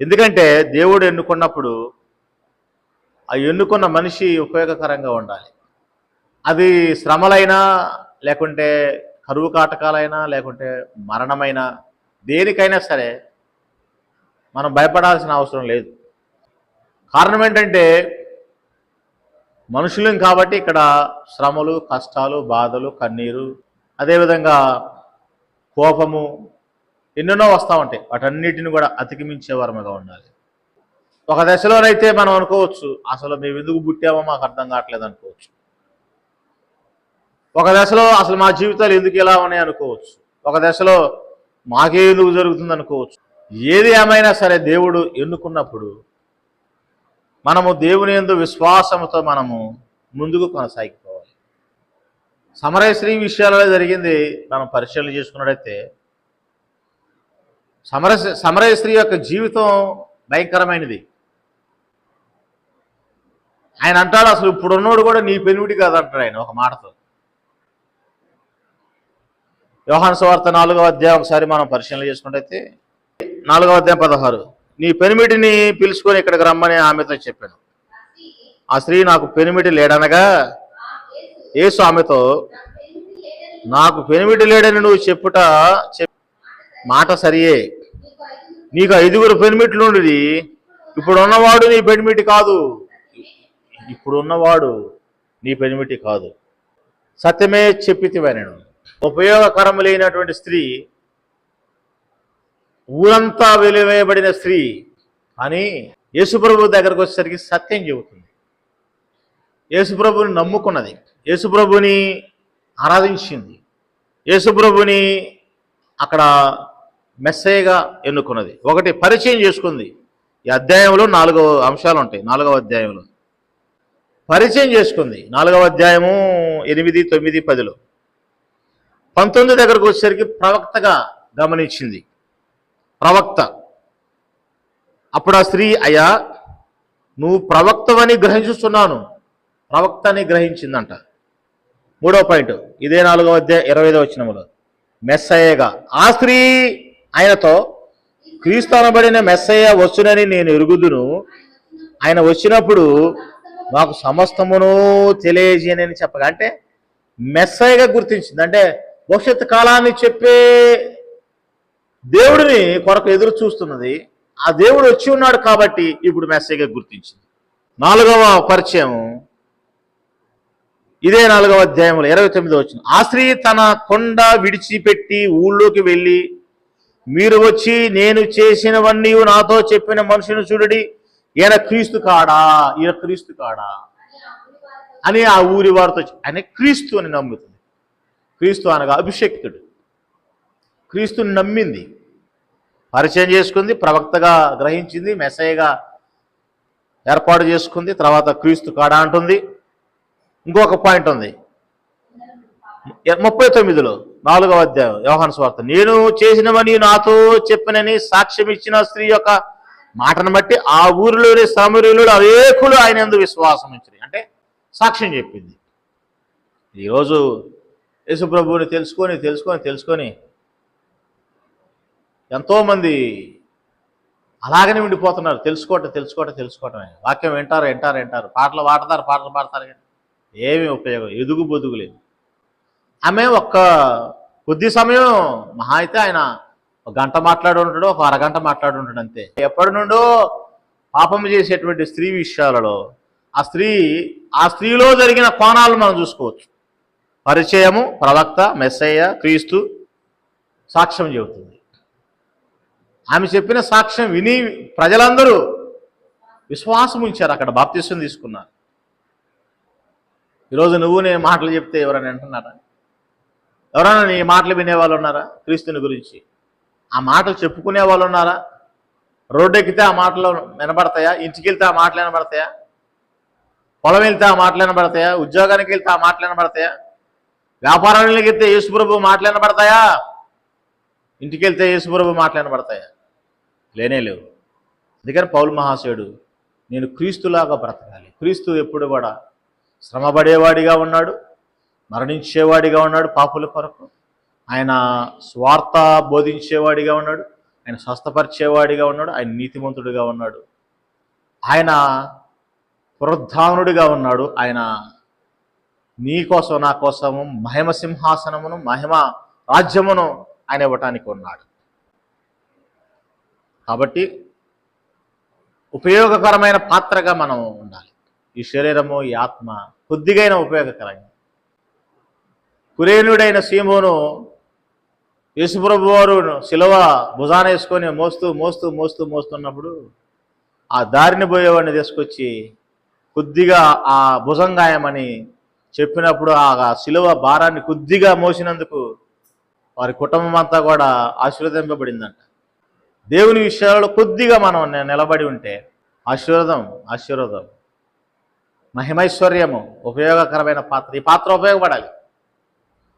ఎందుకంటే దేవుడు ఎన్నుకున్నప్పుడు ఆ ఎన్నుకున్న మనిషి ఉపయోగకరంగా ఉండాలి. అది శ్రమలైనా లేకుంటే కరువు కాటకాలైనా లేకుంటే మరణమైనా దేనికైనా సరే మనం భయపడాల్సిన అవసరం లేదు. కారణం ఏంటంటే మనుషులం కాబట్టి ఇక్కడ శ్రమలు కష్టాలు బాధలు కన్నీరు అదేవిధంగా కోపము ఎన్నెన్నో వస్తూ ఉంటాయి. వాటన్నిటిని కూడా అతికిమించే వారముగా ఉండాలి. ఒక దశలోనైతే మనం అనుకోవచ్చు అసలు మేము ఎందుకు పుట్టామో మాకు అర్థం కావట్లేదు అనుకోవచ్చు. ఒక దశలో అసలు మా జీవితాలు ఎందుకు ఇలా ఉన్నాయి అనుకోవచ్చు. ఒక దశలో మాకే ఎందుకు జరుగుతుంది అనుకోవచ్చు. ఏది ఏమైనా సరే దేవుడు ఎన్నుకున్నప్పుడు మనము దేవుని ఎందు విశ్వాసంతో మనము ముందుకు కొనసాగిపోవాలి. సమరశ్రీ విషయాలలో జరిగింది మనం పరిశీలన చేసుకున్నట్టయితే సమరస్ సమర స్త్రీ యొక్క జీవితం భయంకరమైనది. ఆయన అంటాడు అసలు ఇప్పుడు ఉన్నోడు కూడా నీ పెనువిడి కాదంటాడు ఆయన ఒక మాటతో. వ్యవహాన్ సువార్త నాలుగవ అధ్యాయం ఒకసారి మనం పరిశీలన చేసుకున్నట్టయితే నాలుగవ అధ్యాయం పదహారు. నీ పెనిమిటిని పిలుచుకొని ఇక్కడికి రమ్మని ఆమెతో చెప్పాను. ఆ స్త్రీ నాకు పెనిమిటి లేడనగా యేసు ఆమెతో నాకు పెనిమిటి లేడని నువ్వు చెప్పుట చెప్- మాట సరియే. నీకు ఐదుగురు పెనిమిట్లు ఉండేది ఇప్పుడు ఉన్నవాడు నీ పెనిమిటి కాదు. ఇప్పుడు ఉన్నవాడు నీ పెనిమిటి కాదు. సత్యమే చెప్పితివా నేను. ఉపయోగకరం లేనటువంటి స్త్రీ ఊరంతా వెలివేయబడిన స్త్రీ అని యేసుప్రభు దగ్గరకు వచ్చేసరికి సత్యం చెబుతుంది. యేసుప్రభుని నమ్ముకున్నది. యేసుప్రభుని ఆరాధించింది. యేసుప్రభుని అక్కడ మెస్సేగా ఎన్నుకున్నది. ఒకటి పరిచయం చేసుకుంది. ఈ అధ్యాయంలో నాలుగవ అంశాలు ఉంటాయి నాలుగవ అధ్యాయంలో. పరిచయం చేసుకుంది. నాలుగవ అధ్యాయము ఎనిమిది తొమ్మిది పదిలో. పంతొమ్మిది దగ్గరకు వచ్చేసరికి ప్రవక్తగా గమనించింది. ప్రవక్త. అప్పుడు ఆ స్త్రీ అయ్యా నువ్వు ప్రవక్తవని గ్రహించుస్తున్నాను ప్రవక్త అని గ్రహించిందంట. మూడో పాయింట్. ఇదే నాలుగవ అధ్యాయ ఇరవై ఐదవ వచ్చినములో మెస్సయ్యగా ఆ స్త్రీ ఆయనతో క్రీస్తు అనబడిన మెస్సయ్య వచ్చునని నేను ఎరుగుదును. ఆయన వచ్చినప్పుడు మాకు సమస్తమును తెలియజేయనని చెప్పగా అంటే మెస్సయ్యగా గుర్తించింది. అంటే భవిష్యత్తు కాలాన్ని చెప్పే దేవుడిని కొరకు ఎదురు చూస్తున్నది. ఆ దేవుడు వచ్చి ఉన్నాడు కాబట్టి ఇప్పుడు మెస్సయ్యగా గుర్తించింది. నాలుగవ పరిచయం. ఇదే నాలుగవ అధ్యాయంలో ఇరవై తొమ్మిది వచ్చిన ఆ స్త్రీ తన కొండ విడిచిపెట్టి ఊళ్ళోకి వెళ్ళి మీరు వచ్చి నేను చేసినవన్నీ నాతో చెప్పిన మనుషుని చూడడి. ఈయన క్రీస్తు కాడా? ఈయన క్రీస్తు కాడా? అని ఆ ఊరి వారితో ఆయన క్రీస్తు అని నమ్ముతుంది. క్రీస్తు అనగా అభిషక్తుడు. క్రీస్తుని నమ్మింది. పరిచయం చేసుకుంది ప్రవక్తగా గ్రహించింది మెసయ్యగా ఏర్పాటు చేసుకుంది తర్వాత క్రీస్తు కాడా అంటుంది. ఇంకొక పాయింట్ ఉంది. ముప్పై తొమ్మిదిలో నాలుగవ అధ్యాయం యోహాను స్వార్త. నేను చేసినవని నాతో చెప్పినని సాక్ష్యం ఇచ్చిన స్త్రీ యొక్క మాటను బట్టి ఆ ఊరిలోని సమరీలు అనేకులు ఆయన యందు విశ్వాసం ఉంచారు. అంటే సాక్ష్యం చెప్పింది. ఈరోజు యేసుప్రభువుని తెలుసుకొని తెలుసుకొని తెలుసుకొని ఎంతోమంది అలాగనే ఉండిపోతున్నారు. తెలుసుకోవటం తెలుసుకోవటం తెలుసుకోవటమే వాక్యం వింటారు వింటారు వింటారు. పాటలు పాడతారు పాటలు పాడతారు కానీ ఏమీ ఉపయోగం ఎదుగు బొదుగు లేదు. ఆమె ఒక్క కొద్ది సమయం మహా అయితే ఆయన ఒక గంట మాట్లాడి ఉంటాడు ఒక అరగంట మాట్లాడి ఉంటాడు అంతే. ఎప్పటి నుండో పాపం చేసేటువంటి స్త్రీ విషయాలలో ఆ స్త్రీ ఆ స్త్రీలో జరిగిన కోణాలు మనం చూసుకోవచ్చు. పరిచయము ప్రవక్త మెస్సయ్య క్రీస్తు సాక్ష్యం చెబుతుంది. ఆమె చెప్పిన సాక్ష్యం విని ప్రజలందరూ విశ్వాసం ఉంచారు అక్కడ బాప్తిస్వం తీసుకున్నారు. ఈరోజు నువ్వు నేను మాటలు చెప్తే ఎవరైనా అంటున్నారా? ఎవరైనా నీ మాటలు వినేవాళ్ళు ఉన్నారా? క్రీస్తుని గురించి. ఆ మాటలు చెప్పుకునే వాళ్ళు ఉన్నారా? రోడ్డు ఎక్కితే ఆ మాటలు వినబడతాయా? ఇంటికి వెళ్తే ఆ మాటలు వినబడతాయా? పొలం వెళ్తే ఆ మాటలు వినబడతాయా? ఉద్యోగానికి వెళ్తే ఆ మాటలు వినబడతాయా? వ్యాపారానికి వెళ్తే యేసుప్రభు మాటలు వినబడతాయా? ఇంటికి వెళ్తే యేసుప్రభు మాటలు వినబడతాయా? లేనే లేవు. అందుకని పౌలు మహాశయుడు నేను క్రీస్తులాగా బ్రతకాలి. క్రీస్తు ఎప్పుడు కూడా శ్రమపడేవాడిగా ఉన్నాడు. మరణించేవాడిగా ఉన్నాడు పాపుల కొరకు. ఆయన స్వార్థ బోధించేవాడిగా ఉన్నాడు. ఆయన స్వస్థపరిచేవాడిగా ఉన్నాడు. ఆయన నీతిమంతుడిగా ఉన్నాడు. ఆయన పునరుద్ధానుడిగా ఉన్నాడు. ఆయన నీ కోసం నా కోసము మహిమ సింహాసనమును మహిమ రాజ్యమును ఆయన ఇవ్వటానికి ఉన్నాడు. కాబట్టి ఉపయోగకరమైన పాత్రగా మనం ఉండాలి. ఈ శరీరము ఈ ఆత్మ కొద్దిగైన ఉపయోగకరంగా కురేనుడైన సీమోను యేసుప్రభు వారు శిలవ భుజాన వేసుకొని మోస్తూ మోస్తూ మోస్తూ మోస్తున్నప్పుడు ఆ దారిని పోయేవాడిని తీసుకొచ్చి కొద్దిగా ఆ భుజంగాయమని చెప్పినప్పుడు ఆ శిలువ భారాన్ని కొద్దిగా మోసినందుకు వారి కుటుంబం అంతా కూడా ఆశీర్వదింపబడిందంట. దేవుని విషయాలలో కొద్దిగా మనం నిలబడి ఉంటే ఆశీర్వదం ఆశీర్వదం మహిమైశ్వర్యము ఉపయోగకరమైన పాత్ర ఈ పాత్ర ఉపయోగపడాలి.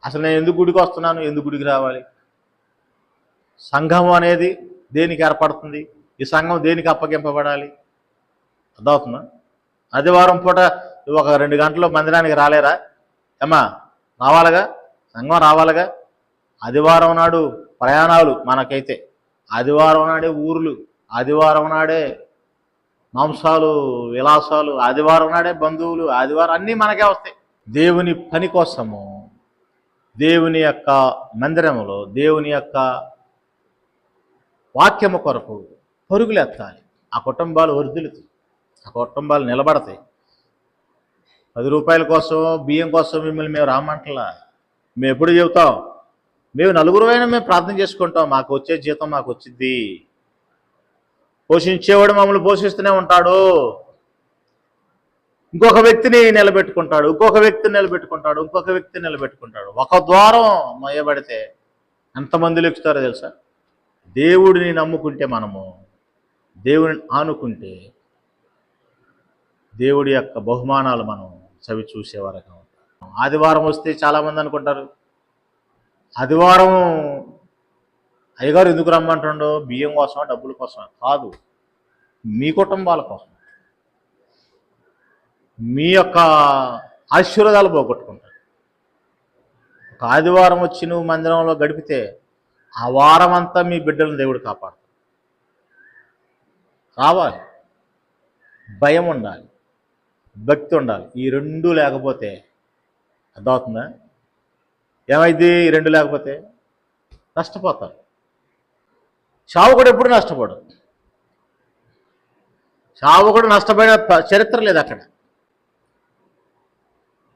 అసలు నేను ఎందుకు గుడికి వస్తున్నాను? ఎందుకు గుడికి రావాలి? సంఘం అనేది దేనికి ఏర్పడుతుంది? ఈ సంఘం దేనికి అప్పగింపబడాలి? అర్థమవుతుందా? ఆదివారం పూట ఒక రెండు గంటలు మందిరానికి రాలేరా? ఏమా రావాలగా? సంఘం రావాలిగా? ఆదివారం నాడు ప్రయాణాలు మనకైతే. ఆదివారం నాడే ఊర్లు ఆదివారం నాడే మాంసాలు విలాసాలు ఆదివారం నాడే బంధువులు ఆదివారం అన్నీ మనకే వస్తాయి. దేవుని పని కోసము దేవుని యొక్క మందిరములో దేవుని యొక్క వాక్యము కొరకు పరుగులెత్తాలి ఆ కుటుంబాలు వర్ధిల్లుతాయి ఆ కుటుంబాలు నిలబడతాయి. పది రూపాయల కోసం బియ్యం కోసం మిమ్మల్ని మేము రామంటలా మేము ఎప్పుడు చెబుతాం? మేము నలుగురువైనా మేము ప్రార్థన చేసుకుంటాం. మాకు వచ్చే జీతం మాకు వచ్చింది. పోషించేవాడు మమ్మల్ని పోషిస్తూనే ఉంటాడు. ఇంకొక వ్యక్తిని నిలబెట్టుకుంటాడు ఇంకొక వ్యక్తిని నిలబెట్టుకుంటాడు ఇంకొక వ్యక్తిని నిలబెట్టుకుంటాడు. ఒక ద్వారం మొయ్యబడితే ఎంతమంది లెక్కుతారో తెలుసా? దేవుడిని నమ్ముకుంటే మనము దేవుడిని ఆనుకుంటే దేవుడి యొక్క బహుమానాలు మనం చవి చూసేవారుగా ఉంటాం ఆదివారం వస్తే చాలామంది అనుకుంటారు ఆదివారం అయ్యగారు ఎందుకు రమ్మంటుండో బియ్యం కోసం డబ్బుల కోసం కాదు మీ కుటుంబాల కోసం మీ యొక్క ఆశీర్వాదాలు పోగొట్టుకుంటారు. ఒక ఆదివారం వచ్చి నువ్వు మందిరంలో గడిపితే ఆ వారం అంతా మీ బిడ్డలను దేవుడు కాపాడు రావాలి భయం ఉండాలి. భక్తి ఉండాలి. ఈ రెండు లేకపోతే అర్థమవుతుందా? ఏమైంది? ఈ రెండు లేకపోతే నష్టపోతారు. చావుకుడు ఎప్పుడు నష్టపోడు. చావుకుడు నష్టపోయిన చరిత్ర లేదు అక్కడ.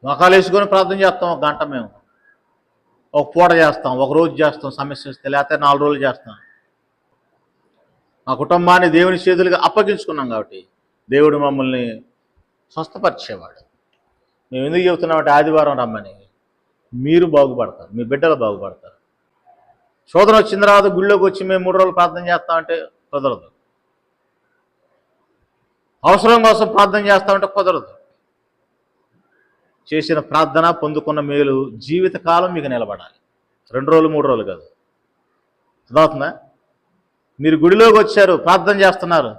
మొఖాలు వేసుకొని ప్రార్థన చేస్తాం ఒక గంట మేము. ఒక పూట చేస్తాం ఒక రోజు చేస్తాం సమస్య వస్తే లేకపోతే నాలుగు రోజులు చేస్తాం. మా కుటుంబాన్ని దేవుని చేతులుగా అప్పగించుకున్నాం కాబట్టి దేవుడు మమ్మల్ని స్వస్థపరిచేవాడు. మేము ఎందుకు చెబుతున్నామంటే ఆదివారం రమ్మని. మీరు బాగుపడతారు మీ బిడ్డలు బాగుపడతారు. శోధన వచ్చిన తర్వాత గుళ్ళోకి వచ్చి మేము మూడు రోజులు ప్రార్థన చేస్తామంటే కుదరదు. అవసరం కోసం ప్రార్థన చేస్తామంటే కుదరదు. చేసిన ప్రార్థన పొందుకున్న మేలు జీవితకాలం మీకు నిలబడాలి. రెండు రోజులు మూడు రోజులు కాదు. అర్థమవుతుందా? మీరు గుడిలోకి వచ్చారు ప్రార్థన చేస్తున్నారు.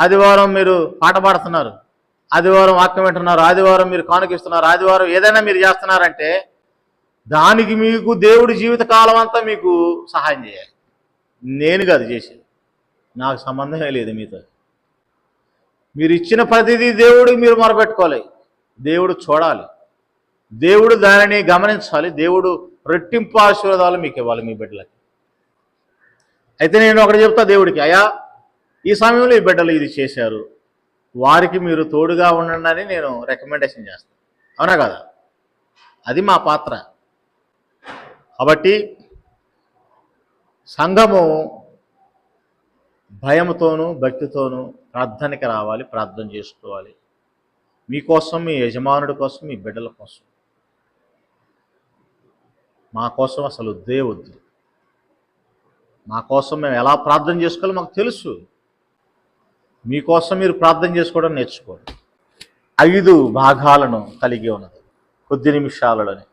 ఆదివారం మీరు పాట పాడుతున్నారు. ఆదివారం వాక్యం వింటున్నారు. ఆదివారం మీరు కానుకిస్తున్నారు ఆదివారం ఏదైనా మీరు చేస్తున్నారంటే దానికి మీకు దేవుడి జీవితకాలం అంతా మీకు సహాయం చేయాలి. నేను కాదు చేసేది. నాకు సంబంధమే లేదు మీతో. మీరు ఇచ్చిన ప్రతిదీ దేవుడు మీరు మొరపెట్టుకోలేదు దేవుడు చూడాలి. దేవుడు దానిని గమనించాలి. దేవుడు రెట్టింపు ఆశీర్వాదాలు మీకు ఇవ్వాలి మీ బిడ్డలకి. అయితే నేను ఒకటి చెప్తా దేవుడికి అయ్యా ఈ సమయంలో ఈ బిడ్డలు ఇది చేశారు. వారికి మీరు తోడుగా ఉండండి అని నేను రికమెండేషన్ చేస్తాను అవునా కదా? అది మా పాత్ర. కాబట్టి సంఘము భయంతోనూ భక్తితోనూ ప్రార్థనకి రావాలి ప్రార్థన చేసుకోవాలి. మీకోసం మీ యజమానుడి కోసం మీ బిడ్డల కోసం. మా కోసం అసలు వద్దే వద్దు. మా కోసం మేము ఎలా ప్రార్థన చేసుకోవాలో మాకు తెలుసు. మీకోసం మీరు ప్రార్థన చేసుకోవడం నేర్చుకోండి. ఐదు భాగాలను కలిగి ఉన్నది. కొద్ది నిమిషాలలోనే.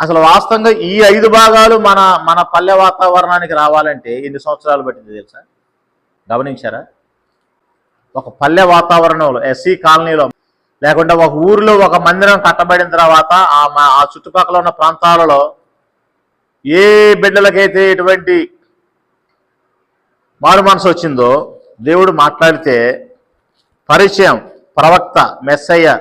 అసలు వాస్తవంగా ఈ ఐదు భాగాలు మన మన పల్లె వాతావరణానికి రావాలంటే ఎన్ని సంవత్సరాలు పట్టింది తెలుసా? గమనించారా? ఒక పల్లె వాతావరణంలో ఎస్సీ కాలనీలో లేకుంటే ఒక ఊరిలో ఒక మందిరం కట్టబడిన తర్వాత ఆ మా- ఆ చుట్టుపక్కల ఉన్న ప్రాంతాలలో ఏ బిడ్డలకైతే ఎటువంటి మారు మనసు వచ్చిందో దేవుడు మాట్లాడితే పరిచయం ప్రవక్త మెస్సయ్య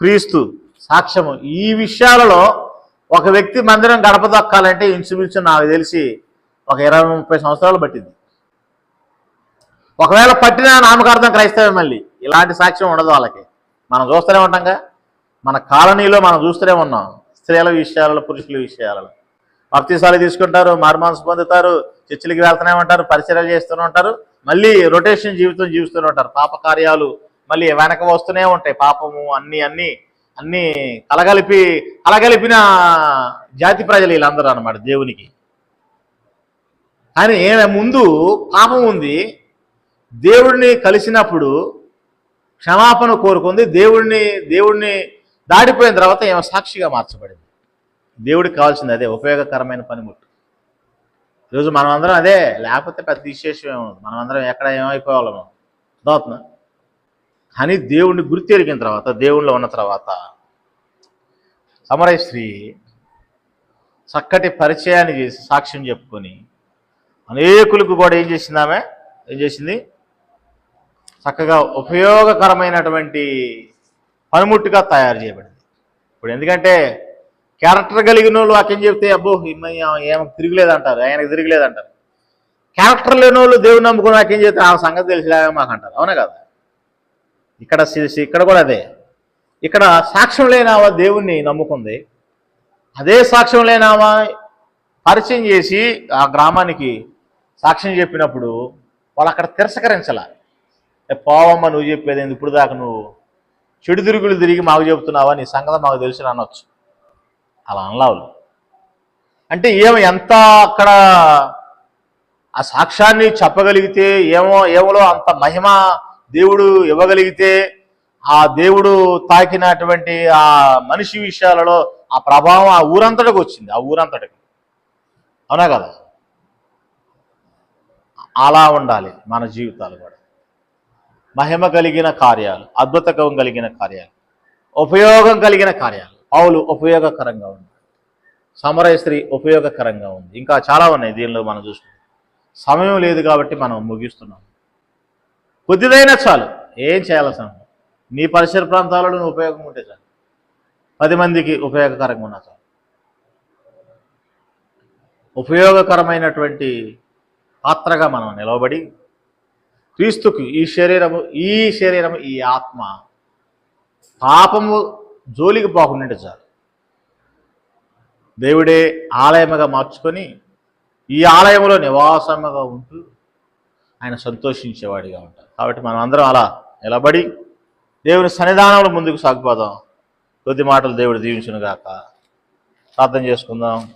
క్రీస్తు సాక్ష్యము ఈ విషయాలలో ఒక వ్యక్తి మందిరం గడప దక్కాలంటే ఇంచుమించు నాకు తెలిసి ఒక ఇరవై ముప్పై సంవత్సరాలు పట్టింది. ఒకవేళ పట్టిన నామకార్థం క్రైస్తవే మళ్ళీ. ఇలాంటి సాక్ష్యం ఉండదు వాళ్ళకి. మనం చూస్తూనే ఉంటాంగా. మన కాలనీలో మనం చూస్తూనే ఉన్నాం. స్త్రీల విషయాలలో పురుషుల విషయాలలో. భక్తిసాలు తీసుకుంటారు మార్మాన్స్ పొందుతారు చర్చిలకి వెళ్తూనే ఉంటారు పరిచయాలు చేస్తూనే ఉంటారు మళ్ళీ రొటేషన్ జీవితం జీవిస్తూనే ఉంటారు. పాప కార్యాలు మళ్ళీ వెనక వస్తూనే ఉంటాయి. పాపము అన్నీ అన్నీ అన్నీ కలగలిపి కలగలిపిన జాతి ప్రజలు వీళ్ళందరూ అన్నమాట దేవునికి. కానీ ముందు పాపం ఉంది. దేవుడిని కలిసినప్పుడు క్షమాపణ కోరుకుంది. దేవుడిని దేవుడిని దాడిపోయిన తర్వాత ఏమో సాక్షిగా మార్చబడింది. దేవుడికి కావాల్సింది అదే ఉపయోగకరమైన పనిముట్టు. ఈరోజు మనమందరం అదే లేకపోతే పెద్ద విశేషం ఏముంది మనమందరం ఎక్కడ ఏమైపోవాలము. దోత్న కానీ దేవుడిని గుర్తెరిగిన తర్వాత దేవుళ్ళు ఉన్న తర్వాత సమరయ స్త్రీ చక్కటి పరిచయాన్ని చేసి సాక్ష్యం చెప్పుకొని అనేకులకు కూడా ఏం చేసింది ఆమె? ఏం చేసింది? చక్కగా ఉపయోగకరమైనటువంటి పనిముట్టుగా తయారు చేయబడింది. ఇప్పుడు ఎందుకంటే క్యారెక్టర్ కలిగిన వాళ్ళు వాక్యం చెప్తే అబ్బో ఏమో తిరగలేదంటారు ఆయనకు తిరగలేదంటారు. క్యారెక్టర్ లేని వాళ్ళు దేవుని నమ్ముకుని వాక్యం చెప్తే ఆ సంగతి తెలిసిలాగా మాకు అంటారు అవునా కదా? ఇక్కడ ఇక్కడ కూడా అదే. ఇక్కడ సాక్ష్యం లేనావా దేవుణ్ణి నమ్ముకుంది. అదే సాక్ష్యం లేనావా పరిచయం చేసి ఆ గ్రామానికి సాక్ష్యం చెప్పినప్పుడు వాళ్ళు అక్కడ తిరస్కరించాలి. పోవమ్మ నువ్వు చెప్పేది ఇప్పుడు దాకా నువ్వు చెడు తిరుగులు తిరిగి మాకు చెబుతున్నావా? నీ సంగతి మాకు తెలిసిన అనొచ్చు. అలా అనలావులు అంటే ఏమో ఎంత అక్కడ ఆ సాక్ష్యాన్ని చెప్పగలిగితే ఏమో ఏమో అంత మహిమ దేవుడు ఇవ్వగలిగితే ఆ దేవుడు తాకినటువంటి ఆ మనిషి విషయాలలో ఆ ప్రభావం ఆ ఊరంతటికి వచ్చింది ఆ ఊరంతటికి. అవునా కదా? అలా ఉండాలి మన జీవితాలు కూడా. మహిమ కలిగిన కార్యాలు అద్భుతకం కలిగిన కార్యాలు ఉపయోగం కలిగిన కార్యాలు. పావులు ఉపయోగకరంగా ఉంది. సమరయ స్త్రీ ఉపయోగకరంగా ఉంది. ఇంకా చాలా ఉన్నాయి దీనిలో మనం చూసుకుంటే. సమయం లేదు కాబట్టి మనం ముగిస్తున్నాం. కొద్దిదైనా చాలు. ఏం చేయాల్సిన అవసరం నీ పరిసర ప్రాంతాలలో నువ్వు ఉపయోగం ఉంటే చాలు. పది మందికి ఉపయోగకరంగా ఉన్నా చాలు. ఉపయోగకరమైనటువంటి పాత్రగా మనం నిలవబడి క్రీస్తుకు ఈ శరీరము ఈ శరీరము ఈ ఆత్మ పాపము జోలికి పోకుండా చాలు. దేవుడే ఆలయముగా మార్చుకొని ఈ ఆలయంలో నివాసముగా ఉంటూ ఆయన సంతోషించేవాడిగా ఉంటారు కాబట్టి మనం అందరం అలా నిలబడి దేవుని సన్నిధానంలో ముందుకు సాగిపోదాం. కొద్ది మాటలు దేవుడు దీవించునుగాక. ప్రార్థన చేసుకుందాం.